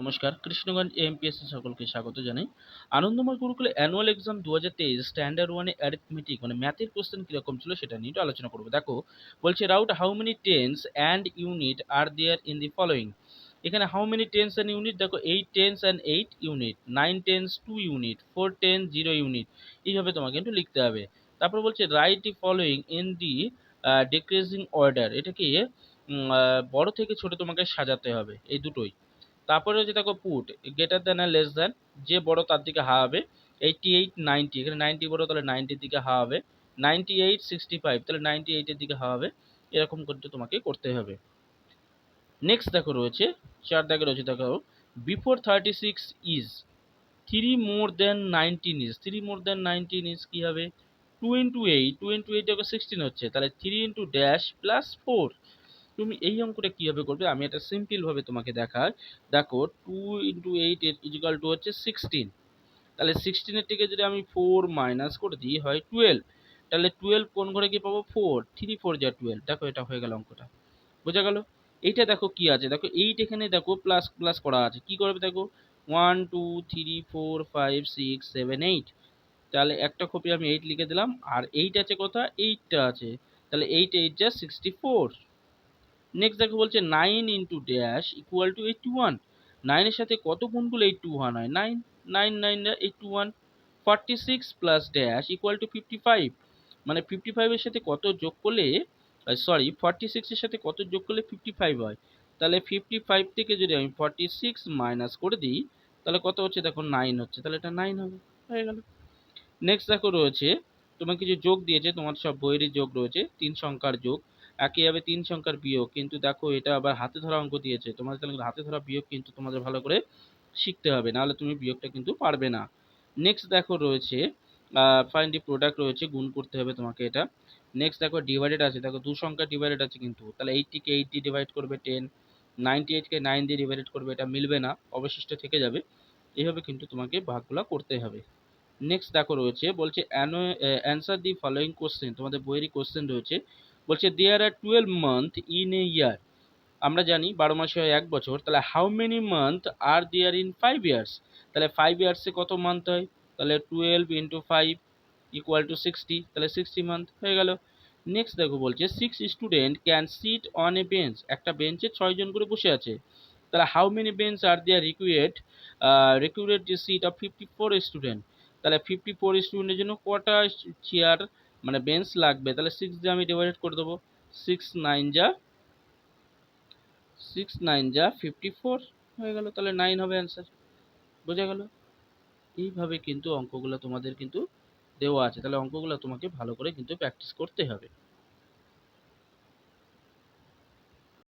নমস্কার, কৃষ্ণগঞ্জ এমপিএসসি সকলকে স্বাগত জানাই। আনন্দময় গুরুকুলে অ্যানুয়াল এক্সাম দু হাজার তেইশ স্ট্যান্ডার্ড ওয়ানে অ্যারিথমেটিক মানে ম্যাথের কোশ্চেন কীরকম ছিল সেটা নিয়ে একটু আলোচনা করব। দেখো, বলছে write how many tens and unit are there in the following এখানে how many tens and unit দেখো eight tens and eight unit nine tens two unit four ten zero unit এইভাবে তোমাকে কিন্তু লিখতে হবে। তারপর বলছে write the following in the decreasing order এটাকে বড় থেকে ছোট তোমাকে সাজাতে হবে, এই দুটোই। তারপরে হচ্ছে দেখো put greater than or less than যে বড় তার দিকে হা হবে এইটটি এইট নাইনটি এখানে নাইনটি বড় তাহলে নাইনটির দিকে হা হবে নাইনটি এইট সিক্সটি ফাইভ তাহলে নাইনটি এইটের দিকে হা হবে এরকম করতে তোমাকে করতে হবে। নেক্সট দেখো রয়েছে চার দাগে রয়েছে দেখো before thirty six is three more than nineteen is three more than nineteen is কী হবে? Two into eight two into eight দেখো সিক্সটিন হচ্ছে, তাহলে three into dash plus four তুমি এই অঙ্কটা কীভাবে করবে? আমি এটা সিম্পলভাবে তোমাকে দেখাই। দেখো two into eight is equal to হচ্ছে সিক্সটিন তাহলে সিক্সটিনের থেকে যদি আমি ফোর মাইনাস করে দিই, হয় টুয়েলভ তাহলে টুয়েলভ কোন ঘরে গিয়ে পাবো? ফোর থ্রি ফোর যা টুয়েলভ দেখো, এটা হয়ে গেল অঙ্কটা। বোঝা গেল? এইটা দেখো কি আছে? দেখো এইট এখানে দেখো প্লাস প্লাস করা আছে। কি করবে দেখো? One two three four five six seven eight তাহলে একটা কপি আমি এইট লিখে দিলাম। আর এইট আছে কোথা এইটটা আছে। তাহলে এইট এইট যা সিক্সটি ফোর নেক্সট দেখো বলছে nine into dash equal to eighty one নাইনের সাথে কত গুণ গুণগুলো এইটটি ওয়ান হয়? Nine nine nine eighty one forty six plus dash equal to fifty five মানে ফিফটি ফাইভের সাথে কত যোগ করলে সরি ফর্টি সিক্সের সাথে কত যোগ করলে ফিফটি ফাইভ হয়? তাহলে ফিফটি ফাইভ থেকে যদি আমি ফর্টি সিক্স মাইনাস করে দিই, তাহলে কত হচ্ছে? দেখো নাইন হচ্ছে। তাহলে এটা নাইন হবে। হয়ে গেল। নেক্সট দেখো রয়েছে, তোমাকে যে যোগ দিয়েছে, তোমার সব বইয়েরই যোগ রয়েছে, তিন সংখ্যার যোগ। একই হবে তিন সংখ্যার বিয়োগ। কিন্তু দেখো, এটা আবার হাতে ধরা অঙ্ক দিয়েছে। তোমাদের তাহলে হাতে ধরা বিয়োগ কিন্তু তোমাদের ভালো করে শিখতে হবে। নাহলে তুমি বিয়োগটা কিন্তু পারবে না। নেক্সট দেখো রয়েছে ফাইন ডি প্রোডাক্ট রয়েছে, গুণ করতে হবে তোমাকে এটা। নেক্সট দেখো ডিভাইডেড আছে। দেখো, দু সংখ্যা ডিভাইডেড আছে কিন্তু। তাহলে এইটটিকে এইট দিয়ে ডিভাইড করবে টেন নাইনটি এইটকে নাইন দিয়ে ডিভাইডেড করবে, এটা মিলবে না। অবশিষ্ট থেকে যাবে। এইভাবে কিন্তু তোমাকে ভাগগুলো করতে হবে। নেক্সট দেখো রয়েছে, বলছে অ্যান্সার দি ফলোয়িং কোশ্চেন তোমাদের বইয়েরই কোশ্চেন রয়েছে। বলছে there are twelve month in a year আমরা জানি বারো মাসে হয় এক বছর, তাহলে how many month are there in five years তাহলে ফাইভ ইয়ার্সে কত মান্থ হয়? তাহলে twelve into five equal to sixty তাহলে সিক্সটি মান্থ হয়ে গেল। নেক্সট দেখো বলছে six student can sit on a bench একটা বেঞ্চে ছয়জন করে বসে আছে। তাহলে how many bench are there required required the seat of fifty four student তাহলে ফিফটি ফোর স্টুডেন্টের জন্য কটা চেয়ার মানে বেঞ্চ লাগবে। তাহলে সিক্স দিয়ে আমি ডিভাইডেড করে দেবো। সিক্স নাইন যা সিক্স নাইন যা ফিফটি ফোর হয়ে গেল। তাহলে নাইন হবে অ্যান্সার বোঝা গেল? এইভাবে কিন্তু অঙ্কগুলো তোমাদের কিন্তু দেওয়া আছে। তাহলে অঙ্কগুলো তোমাকে ভালো করে কিন্তু প্র্যাকটিস করতে হবে।